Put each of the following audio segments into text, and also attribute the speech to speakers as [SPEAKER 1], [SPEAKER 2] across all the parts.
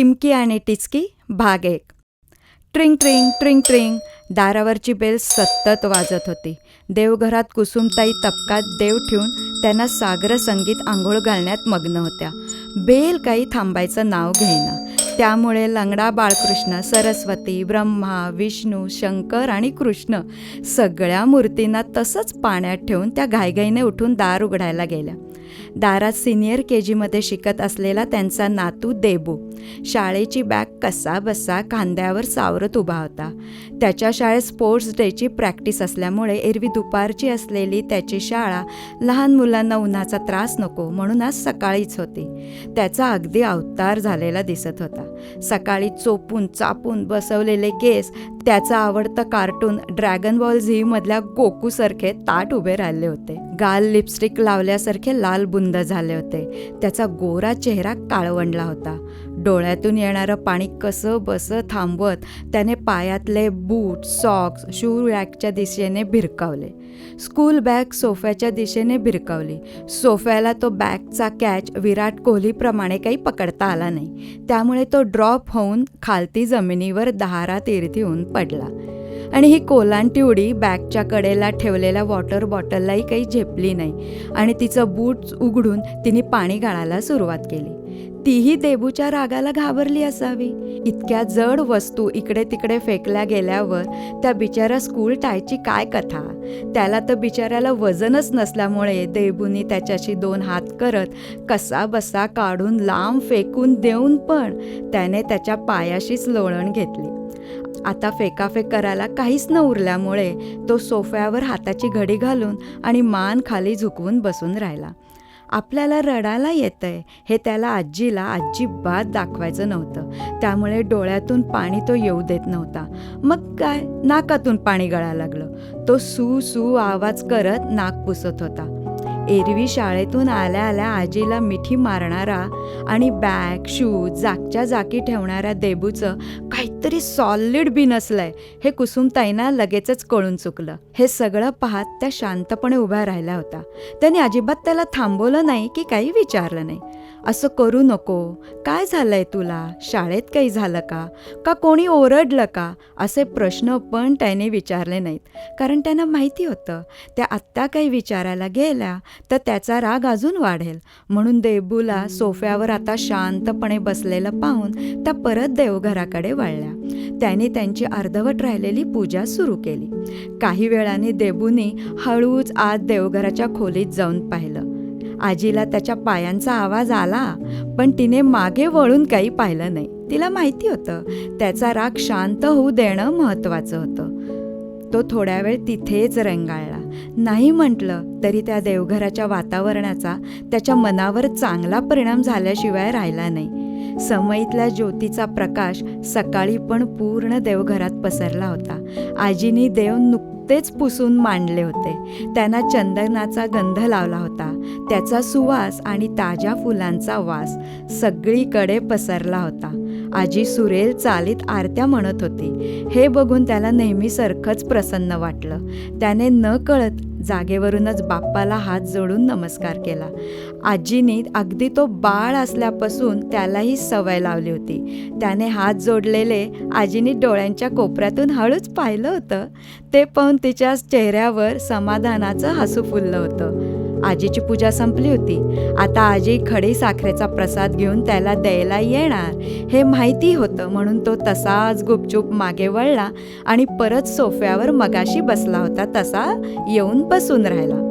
[SPEAKER 1] टिमकी आणि टिचकी भाग एक. ट्रिंग ट्रिंग ट्रिंग ट्रिंग. दारावरची बेल सतत वाजत होती. देवघरात कुसुमताई तपकात देव ठेवून त्यांना सागर संगीत आंघोळ घालण्यात मग्न होत्या. बेल काही थांबायचं नाव घेईना. त्यामुळे लंगडा बाळकृष्ण सरस्वती ब्रह्मा विष्णू शंकर आणि कृष्ण सगळ्या मूर्तींना तसंच पाण्यात ठेवून त्या घाईघाईने उठून दार उघडायला गेल्या. दारात सिनियर के जीमध्ये शिकत असलेला त्यांचा नातू देबू. शाळेची बॅग कसा बसा खांद्यावर सावरत उभा होता. त्याच्या शाळेत स्पोर्ट्स डेची प्रॅक्टिस असल्यामुळे एरवी दुपारची असलेली त्याची शाळा लहान मुलांना उन्हाचा त्रास नको म्हणून आज सकाळीच होती. त्याचा अगदी अवतार झालेला दिसत होता. सकाळी चोपून चापून बसवलेले केस त्याचं आवडतं कार्टून ड्रॅगन बॉल झीमधल्या गोकूसारखे ताट उभे राहिले होते. गाल लिपस्टिक लावल्यासारखे लाल बुंद झाले होते. त्याचा गोरा चेहरा काळवंडला होता. डोळ्यातून येणारं पाणी कसं बसं थांबवत त्याने पायातले बूट सॉक्स शू रॅकच्या दिशेने भिरकावले. स्कूल बॅग सोफ्याच्या दिशेने भिरकावली. सोफ्याला तो बॅगचा कॅच विराट कोहलीप्रमाणे काही पकडता आला नाही. त्यामुळे तो ड्रॉप होऊन खालती जमिनीवर दहारा तीर्थी होऊन पडला. आणि ही कोलांटी उडी बॅगच्या कडेला ठेवलेल्या वॉटर बॉटललाही काही झेपली नाही. आणि तिचं बूट उघडून तिने पाणी गाळायला सुरुवात केली. तीही देबूच्या रागाला घाबरली असावी. इतक्या जड वस्तू इकडे तिकडे फेकल्या गेल्यावर त्या बिचाऱ्या स्कूल टायची काय कथा? त्याला तर बिचाऱ्याला वजनच नसल्यामुळे देबूनी त्याच्याशी दोन हात करत कसा बसा काढून लांब फेकून देऊन पण त्याने त्याच्या पायाशीच लोळण घेतली. आता फेकाफेक करायला काहीच न उरल्यामुळे तो सोफ्यावर हाताची घडी घालून आणि मान खाली झुकवून बसून राहिला. आपल्याला रडायला येतंय हे त्याला आजीला अजिबात दाखवायचं नव्हतं. त्यामुळे डोळ्यातून पाणी तो येऊ देत नव्हता. मग काय? नाकातून पाणी गळायला लागलं. तो सू सू आवाज करत नाक पुसत होता. एरवी शाळेतून आल्या आल्या आजीला मिठी मारणारा आणि बॅग शूज जागच्या जागी ठेवणाऱ्या देबूचं काही काहीतरी सॉलिड बी नसलंय. हे कुसुमताईंना लगेचच कळून चुकलं. हे सगळं पाहत त्या शांतपणे उभ्या राहिल्या होता त्याने अजिबात त्याला थांबवलं नाही की काही विचारलं नाही. असं करू नको. काय झालंय तुला? शाळेत काही झालं का? का कोणी ओरडलं का? असे प्रश्न पण त्याने विचारले नाहीत. कारण त्यांना माहिती होतं. त्या आत्ता काही विचारायला गेल्या तर त्याचा राग अजून वाढेल. म्हणून देबूला सोफ्यावर आता शांतपणे बसलेलं पाहून त्या परत देवघराकडे वळल्या. त्याने त्यांची अर्धवट राहिलेली पूजा सुरू केली. काही वेळाने देबूने हळूच आत देवघराच्या खोलीत जाऊन पाहिलं. आजीला त्याच्या पायांचा आवाज आला पण तिने मागे वळून काही पाहिलं नाही. तिला माहिती होतं त्याचा राग शांत होऊ देणं महत्त्वाचं होतं. तो थोड्या वेळ तिथेच रंगाळला. नाही म्हटलं तरी त्या देवघराच्या वातावरणाचा त्याच्या मनावर चांगला परिणाम झाल्याशिवाय राहिला नाही. समईतल्या ज्योतीचा प्रकाश सकाळी पण पूर्ण देवघरात पसरला होता. आजीनी देव नुकतेच पुसून मांडले होते. त्यांना चंदनाचा गंध लावला होता. त्याचा सुवास आणि ताज्या फुलांचा वास सगळीकडे पसरला होता. आजी सुरेल चालीत आरत्या म्हणत होती. हे बघून त्याला नेहमीसारखंच प्रसन्न वाटलं. त्याने न कळत जागेवरूनच बाप्पाला हात जोडून नमस्कार केला. आजीनी अगदी तो बाळ असल्यापासून त्यालाही सवय लावली होती. त्याने हात जोडलेले आजीनी डोळ्यांच्या कोपऱ्यातून हळूच पाहिलं होतं. ते पाहून तिच्या चेहऱ्यावर समाधानाचं हसू फुललं होतं. आजीची पूजा संपली होती. आता आजी खडे साखरेचा प्रसाद घेऊन त्याला द्यायला येणार. हे माहिती होतं म्हणून तो तसाच गुपचूप मागे वळला आणि परत सोफ्यावर मगाशी बसला होता. तसा येऊन बसून राहिला.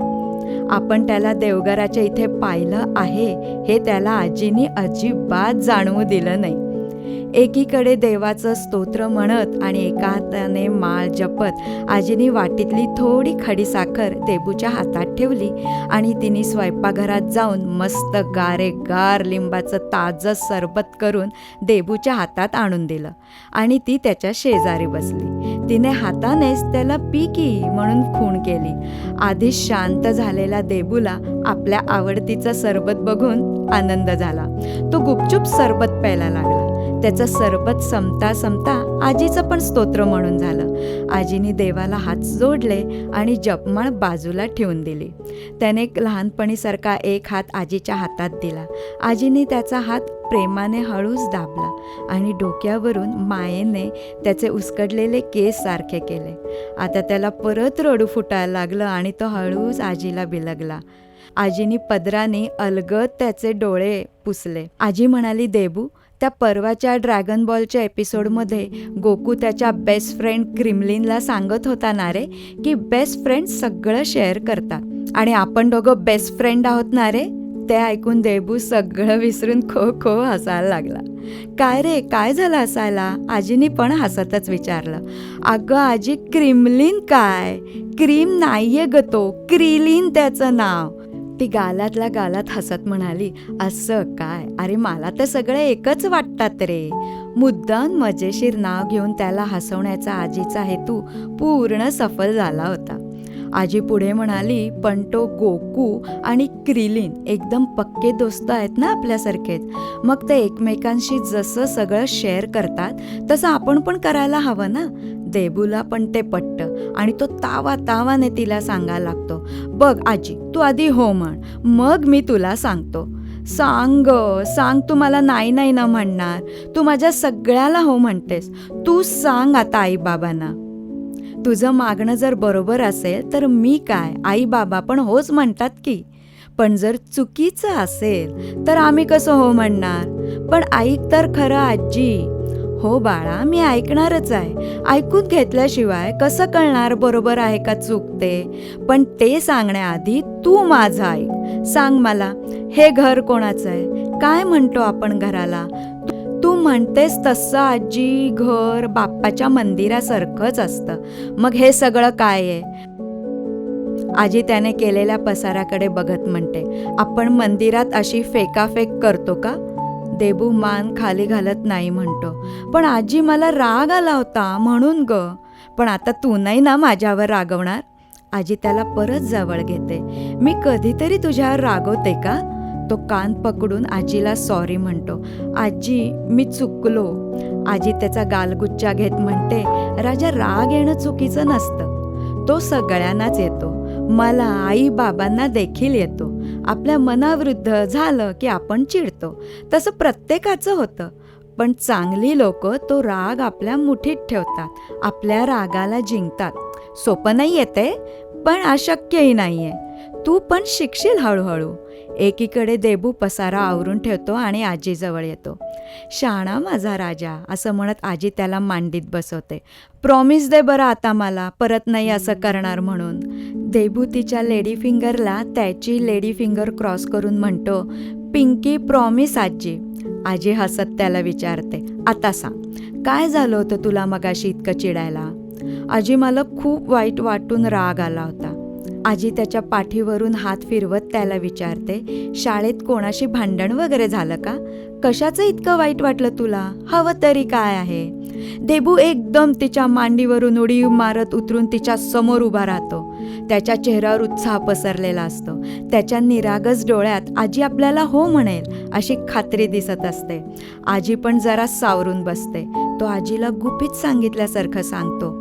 [SPEAKER 1] आपण त्याला देवघराच्या इथे पाहिलं आहे. हे त्याला आजीने अजिबात जाणवू दिलं नाही. एकीकडे देवाचं स्तोत्र म्हणत आणि एका हाताने माळ जपत आजीनी वाटीतली थोडी खडी साखर देबूच्या हातात ठेवली आणि तिने स्वयंपाकघरात जाऊन मस्त गारे गार लिंबाचं ताजं सरबत करून देबूच्या हातात आणून दिलं. आणि ती त्याच्या शेजारी बसली. तिने हातानेच त्याला पी की म्हणून खूण केली. आधी शांत झालेला देबूला आपल्या आवडतीचा सरबत बघून आनंद झाला. तो गुपचूप सरबत प्यायला लागला. त्याचा सरबत संपता संपता आजीचं पण स्तोत्र म्हणून झालं. आजीने देवाला हात जोडले आणि जपमाळ बाजूला ठेवून दिली. त्याने लहानपणीसारखा एक हात आजीच्या हातात दिला. आजीने त्याचा हात प्रेमाने हळूच दाबला आणि डोक्यावरून मायेने त्याचे उसकडलेले केस सारखे केले. आता त्याला परत रडू फुटायला लागलं आणि तो हळूच आजीला बिलगला. आजीनी पदराने अलगद त्याचे डोळे पुसले. आजी म्हणाली देबू त्या परवाच्या ड्रॅगन बॉलच्या एपिसोडमध्ये गोकू त्याच्या बेस्ट फ्रेंड क्रिमलिनला सांगत होता ना रे की बेस्ट फ्रेंड सगळं शेअर करतात. आणि आपण दोघं बेस्ट फ्रेंड आहोत ना रे ते ऐकून देबू सगळं विसरून खो खो हसायला लागला. काय रे काय झालं हसायला? आजीनी पण हसतच विचारलं. अगं आजी क्रिमलिन काय? क्रीम नाहीये ग तो क्रिलिन त्याचं नाव. ती गालातल्या गालात हसत म्हणाली असं काय? अरे मला तर सगळे एकच वाटतात रे. मुद्दाम मजेशीर नाव घेऊन त्याला हसवण्याचा आजीचा हेतू पूर्ण सफल झाला होता. आजी पुढे म्हणाली पण तो गोकू आणि क्रिलिन एकदम पक्के दोस्त आहेत ना आपल्यासारखेच. मग ते एकमेकांशी जसं सगळं शेअर करतात तसं आपण पण करायला हवं ना? देबूला पण ते पटतं आणि तो तावा तावाने तिला सांगायला लागतो बघ आजी तू आधी हो म्हण मग मी तुला सांगतो. सांग सांग तू मला नाही नाही ना म्हणणार. तू माझ्या सगळ्याला हो म्हणतेस. तू सांग आता आई बाबांना तुझं मागणं जर बरोबर असेल तर मी काय? आई बाबा पण होच म्हणतात की. पण जर चुकीचं असेल तर आम्ही कसं हो म्हणणार? पण ऐक तर खरं आजी हो बाळा मी ऐकणारच आहे. ऐकून घेतल्याशिवाय कसं कळणार बरोबर आहे का चुकते पण ते सांगण्याआधी तू माझं ऐक. सांग मला हे घर कोणाचं आहे? काय म्हणतो आपण घराला? तू म्हणतेस तसं आजी घर बाप्पाच्या मंदिरासारखंच असतं. मग हे सगळं काय आहे? आजी त्याने केलेल्या पसाराकडे बघत म्हणते आपण मंदिरात अशी फेकाफेक करतो का? देबू मान खाली घालत नाही म्हणतो. पण आजी मला राग आला होता म्हणून ग. पण आता तू नाही ना माझ्यावर रागवणार? आजी त्याला परत जवळ घेते. मी कधीतरी तुझ्यावर रागवते का? तो कान पकडून आजीला सॉरी म्हणतो. आजी मी चुकलो. आजी त्याचा गालगुच्चा घेत म्हणते राजा राग येणं चुकीचं नसतं. तो सगळ्यांनाच येतो. मला आई बाबांना देखील येतो. आपल्या मनाविरुद्ध झालं की आपण चिडतो. तसं प्रत्येकाचं होतं. पण चांगली लोक तो राग आपल्या मुठीत ठेवतात. आपल्या रागाला जिंकतात. सोपं नाही येते पण अशक्यही नाही आहे तू पण शिकशील हळूहळू. एकीकडे देबू पसारा आवरून ठेवतो आणि आजीजवळ येतो. शाणा माझा राजा असं म्हणत आजी त्याला मांडीत बसवते. प्रॉमिस दे बरं आता मला परत नाही असं करणार म्हणून. देभूतीच्या लेडी फिंगरला त्याची लेडी फिंगर क्रॉस करून म्हणतो पिंकी प्रॉमिस आजी. आजी हसत त्याला विचारते आता सांग काय झालं होतं तुला मगाशी इतकं चिडायला? आजी मला खूप वाईट वाटून राग आला होता. आजी त्याच्या पाठीवरून हात फिरवत त्याला विचारते शाळेत कोणाशी भांडण वगैरे झालं का? कशाचं इतकं वाईट वाटलं तुला? हवं तरी काय आहे? देबू एकदम तिच्या मांडीवरून उडी मारत उतरून तिच्या समोर उभा राहतो. त्याच्या चेहऱ्यावर उत्साह पसरलेला असतो. त्याच्या निरागस डोळ्यात आजी आपल्याला हो म्हणेल अशी खात्री दिसत असते. आजी पण जरा सावरून बसते. तो आजीला गुपित सांगितल्यासारखं सांगतो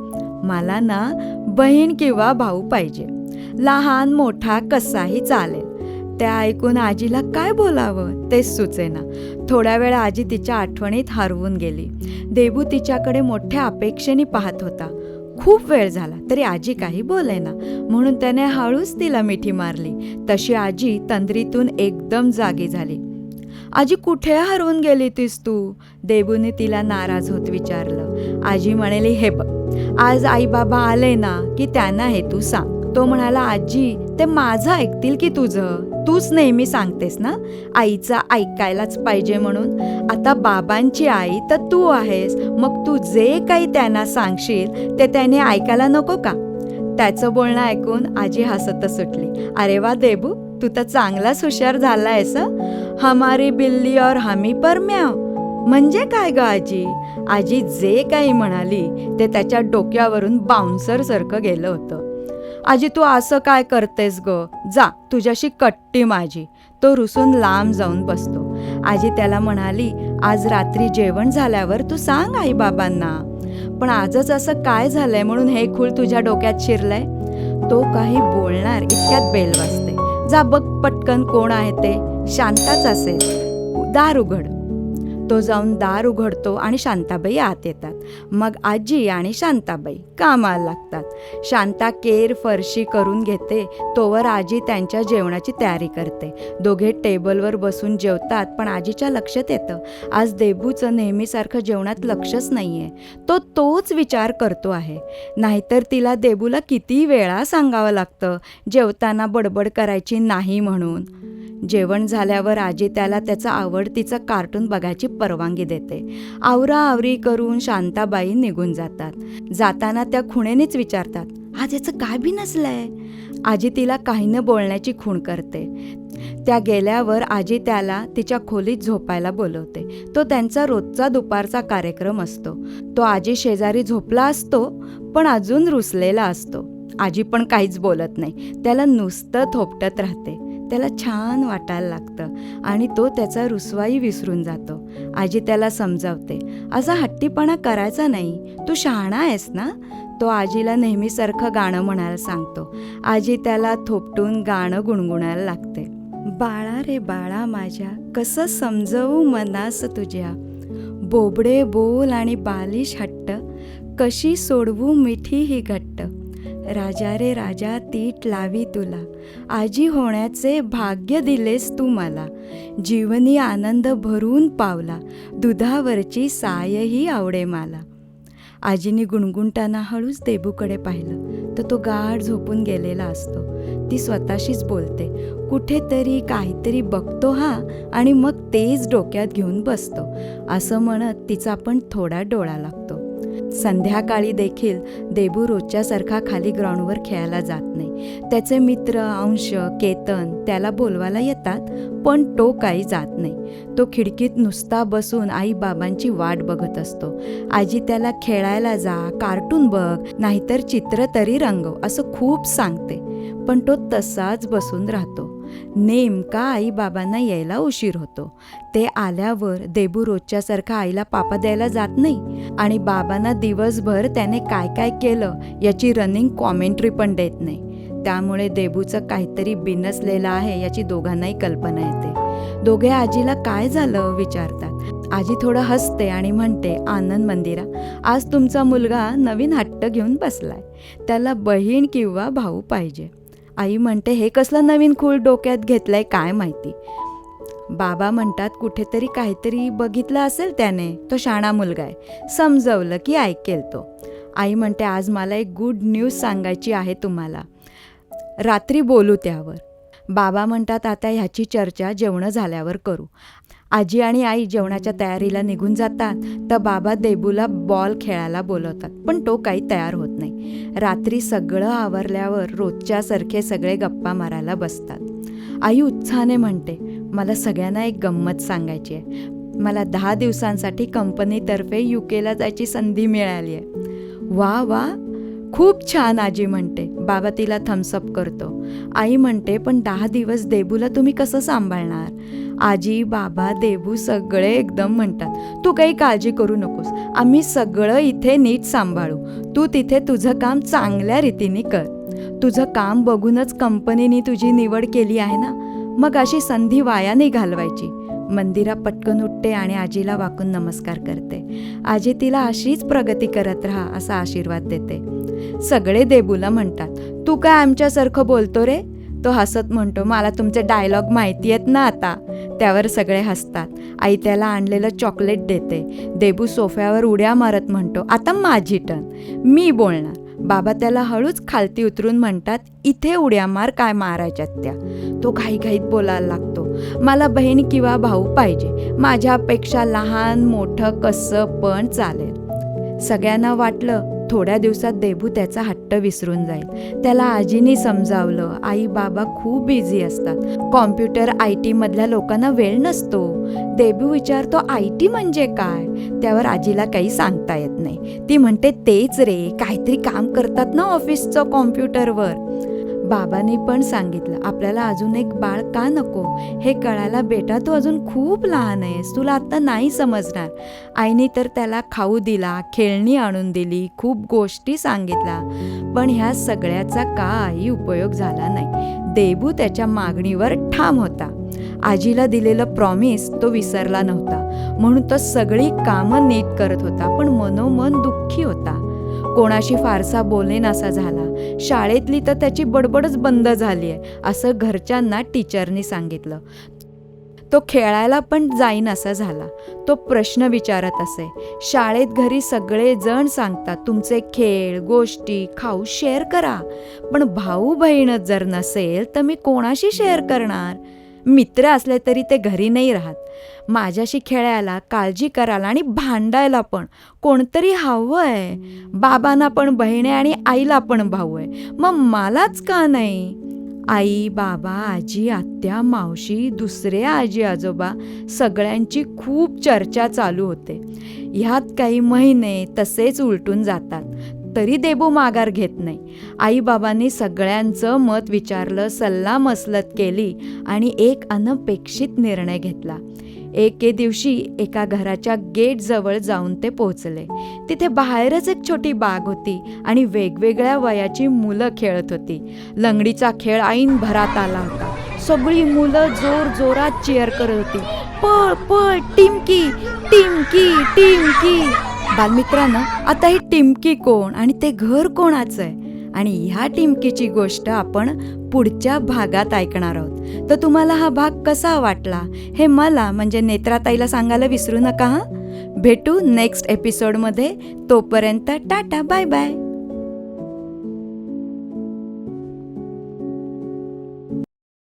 [SPEAKER 1] मला ना बहीण किंवा भाऊ पाहिजे. लहान मोठा कसाही चालेल. त्या ऐकून आजीला काय बोलावं तेच सुचेना. थोड्या वेळ आजी तिच्या आठवणीत हरवून गेली. देबू तिच्याकडे मोठ्या अपेक्षेने पाहत होता. खूप वेळ झाला तरी आजी काही बोलेना. म्हणून त्याने हळूच तिला मिठी मारली. तशी आजी तंद्रीतून एकदम जागी झाली. आजी कुठे हरवून गेली तीस तू? देबूने तिला नाराज होत विचारलं. आजी म्हणाली हे बघ आज आई बाबा आले ना की त्यांना हे तू सांग. तो म्हणाला आजी ते माझं ऐकतील की तुझं? तूच नेहमी सांगतेस ना? आईचं ऐकायलाच पाहिजे म्हणून. आता बाबांची आई तर तू आहेस. मग तू जे काही त्यांना सांगशील ते त्याने ऐकायला नको का? त्याचं बोलणं ऐकून आजी हसतच सुटली. अरे वा देबू तू तर चांगलाच हुशार झाला आहेस हमारी बिल्ली और हमी परम्या म्हणजे काय ग आजी? आजी जे काही म्हणाली ते त्याच्या डोक्यावरून बाउन्सर सारखं गेलं होतं. आजी तू असं काय करतेस ग? जा तुझ्याशी कट्टी माझी. तो रुसून लांब जाऊन बसतो. आजी त्याला म्हणाली आज रात्री जेवण झाल्यावर तू सांग आई बाबांना पण आजच असं काय झालंय म्हणून हे खूळ तुझ्या डोक्यात शिरलंय? तो काही बोलणार इतक्यात बेल वाजते. जा बघ पटकन कोण आहे ते. शांताच असेल. दार उघड. तो जाऊन दार उघडतो आणि शांताबाई आत येतात. मग आजी आणि शांताबाई कामाला लागतात. शांता केर फरशी करून घेते. तोवर आजी त्यांच्या जेवणाची तयारी करते. दोघे टेबलवर बसून जेवतात पण आजीच्या लक्षात येतं आज देबूचं नेहमीसारखं जेवणात लक्षच नाही आहे तो तोच विचार करतो आहे. नाहीतर तिला देबूला किती वेळा सांगावं लागतं जेवताना बडबड करायची नाही म्हणून. जेवण झाल्यावर आजी त्याला त्याचा आवडतीचं कार्टून बघायची परवानगी देते. आवराआवरी करून शांताबाई निघून जातात. जाताना त्या खुणेनेच विचारतात आज याचं काय बी नसलंय? आजी तिला काही न बोलण्याची खूण करते. त्या गेल्यावर आजी त्याला तिच्या खोलीत झोपायला बोलवते. तो त्यांचा रोजचा दुपारचा कार्यक्रम असतो. तो आजी शेजारी झोपला असतो पण अजून रुसलेला असतो. आजी पण काहीच बोलत नाही. त्याला नुसतं थोपटत राहते. त्याला छान वाटायला लागतं आणि तो त्याचा रुसवाई विसरून जातो. आजी त्याला समजावते असा हट्टीपणा करायचा नाही तू शहाणा आहेस ना? तो आजीला नेहमीसारखं गाणं म्हणायला सांगतो. आजी त्याला थोपटून गाणं गुणगुणायला लागते. बाळा रे बाळा माझ्या कसं समजवू मनास तुझ्या? बोबडे बोल आणि बालिश हट्ट कशी सोडवू मिठी ही घट्ट? राजा रे राजा तीट लावी तुला. आजी होण्याचे भाग्य दिलेस तू मला. जीवनी आनंद भरून पावला. दुधावरची सायही आवडे मला. आजीने गुणगुणताना हळूच देबूकडे पाहिलं. तर तो गाढ झोपून गेलेला असतो. ती स्वतःशीच बोलते. कुठेतरी काहीतरी बघतो हा आणि मग तेच डोक्यात घेऊन बसतो. असं म्हणत तिचा पण थोडा डोळा लागतो. संध्याकाळी देखील देबू रोजच्यासारखा खाली ग्राउंडवर खेळायला जात नाही. त्याचे मित्र अंश केतन त्याला बोलवायला येतात पण तो काही जात नाही. तो खिडकीत नुसता बसून आई बाबांची वाट बघत असतो. आजी त्याला खेळायला जा कार्टून बघ नाहीतर चित्र तरी रंगव असं खूप सांगते. पण तो तसाच बसून राहतो. नेमका आई बाबांना यायला उशीर होतो. ते आल्यावर देबू रोजच्यासारखा आईला पापा द्यायला जात नाही आणि बाबांना दिवसभर त्याने काय काय केलं याची रनिंग कॉमेंट्री पण देत नाही. त्यामुळे देबूचं काहीतरी बिनसलेलं आहे याची दोघांनाही कल्पना येते. दोघे आजीला काय झालं विचारतात. आजी थोडं हसते आणि म्हणते आनंद मंदिरा आज तुमचा मुलगा नवीन हट्ट घेऊन बसलाय. त्याला बहीण किंवा भाऊ पाहिजे. आई म्हणते हे कसलं नवीन खूळ डोक्यात घेतलंय काय माहिती? बाबा म्हणतात कुठेतरी काहीतरी बघितलं असेल त्याने तो शाणा मुलगा आहे. समजवलं की ऐकेल तो. आई म्हणते आज मला एक गुड न्यूज सांगायची आहे तुम्हाला. रात्री बोलू त्यावर. बाबा म्हणतात आता ह्याची चर्चा जेवणं झाल्यावर करू. आजी आणि आई जेवणाच्या तयारीला निघून जातात तर बाबा देबूला बॉल खेळायला बोलवतात पण तो काही तयार होत रात्री सगळं आवरल्यावर रोजच्यासारखे सगळे गप्पा मारायला बसतात. आई उत्साहाने म्हणते मला सगळ्यांना एक गंमत सांगायची आहे. मला दहा दिवसांसाठी कंपनीतर्फे यू केला जायची संधी मिळाली आहे. वा वा. खूप छान आजी म्हणते. बाबा तिला थम्सअप करतो. आई म्हणते पण दहा दिवस देबूला तुम्ही कसं सांभाळणार? आजी बाबा देबू सगळे एकदम म्हणतात तू काही काळजी करू नकोस आम्ही सगळं इथे नीट सांभाळू. तू तिथे तुझं काम चांगल्या रीतीने कर. तुझं काम बघूनच कंपनीने तुझी निवड केली आहे ना? मग अशी संधी वाया नाही घालवायची. मंदिरा पटकन उठते आणि आजीला वाकून नमस्कार करते. आजी तिला अशीच प्रगती करत राहा असा आशीर्वाद देते. सगळे देबूला म्हणतात तू काय आमच्यासारखं बोलतो रे? तो हसत म्हणतो मला तुमचे डायलॉग माहिती आहेत ना आता. त्यावर सगळे हसतात. आई त्याला आणलेलं चॉकलेट देते. देबू सोफ्यावर उड्या मारत म्हणतो आता माझी टर्न मी बोलणार. बाबा त्याला हळूच खालती उतरून म्हणतात इथे उड्या मार काय मारायच्यात त्या. तो घाईघाईत बोलायला लागतो मला बहीण किंवा भाऊ पाहिजे. माझ्यापेक्षा लहान मोठं कसं पण चालेल. सगळ्यांना वाटलं थोड्या दिवसात देबू त्याचा हट्ट विसरून जाईल. त्याला आजीनी समजावलं आई बाबा खूप बिझी असतात. कॉम्प्युटर आय टीमधल्या लोकांना वेळ नसतो. देबू विचारतो आय टी म्हणजे काय? त्यावर आजीला काही सांगता येत नाही. ती म्हणते तेच रे काहीतरी काम करतात ना ऑफिसचं कॉम्प्युटरवर. बाबांनी पण सांगितलं आपल्याला अजून एक बाळ का नको? हे कळायला बेटा तू अजून खूप लहान आहेस तुला आत्ता नाही समजणार. आईने तर त्याला खाऊ दिला खेळणी आणून दिली खूप गोष्टी सांगितल्या. पण ह्या सगळ्याचा काही उपयोग झाला नाही. देबू त्याच्या मागणीवर ठाम होता. आजीला दिलेलं प्रॉमिस तो विसरला नव्हता. म्हणून तो सगळी कामं नीट करत होता पण मनोमन दुःखी होता. कोणाशी फारसा बोलेनासा झाला. शाळेतली तर त्याची बडबडच बंद झाली आहे असं घरच्यांना टीचरनी सांगितलं. तो खेळायला पण जाईन असा झाला. तो प्रश्न विचारत असे शाळेत घरी सगळे जण सांगतात तुमचे खेळ गोष्टी खाऊ शेअर करा. पण भाऊ बहीणच जर नसेल तर मी कोणाशी शेअर करणार? मित्र असले तरी ते घरी नाही राहत. माझ्याशी खेळायला काळजी करायला आणि भांडायला पण कोणतरी हवं आहे. बाबांना पण बहीण आहे आणि आईला पण भाऊ आहे. मग मलाच का नाही? आई बाबा आजी आत्या मावशी दुसरे आजी आजोबा सगळ्यांची खूप चर्चा चालू होते. ह्यात काही महिने तसेच उलटून जातात. तरी देबू माघार घेत नाही. आईबाबांनी सगळ्यांचं मत विचारलं सल्ला मसलत केली आणि एक अनपेक्षित निर्णय घेतला. एके दिवशी एका घराच्या गेटजवळ जाऊन ते पोहोचले. तिथे बाहेरच एक छोटी बाग होती आणि वेगवेगळ्या वयाची मुलं खेळत होती. लंगडीचा खेळ ऐन भरात आला होता. सगळी मुलं जोर जोरात चेअर करत होती. पळ पळ टिमकी टिमकी टिमकी. बालमित्रांनो आता ही टिमकी कोण आणि ते घर कोणाचं आहे? आणि ह्या टिमकीची गोष्ट आपण पुढच्या भागात ऐकणार आहोत. तर तुम्हाला हा भाग कसा वाटला हे मला म्हणजे नेत्राताईला सांगायला विसरू नका हां? भेटू नेक्स्ट एपिसोडमध्ये तोपर्यंत टाटा बाय बाय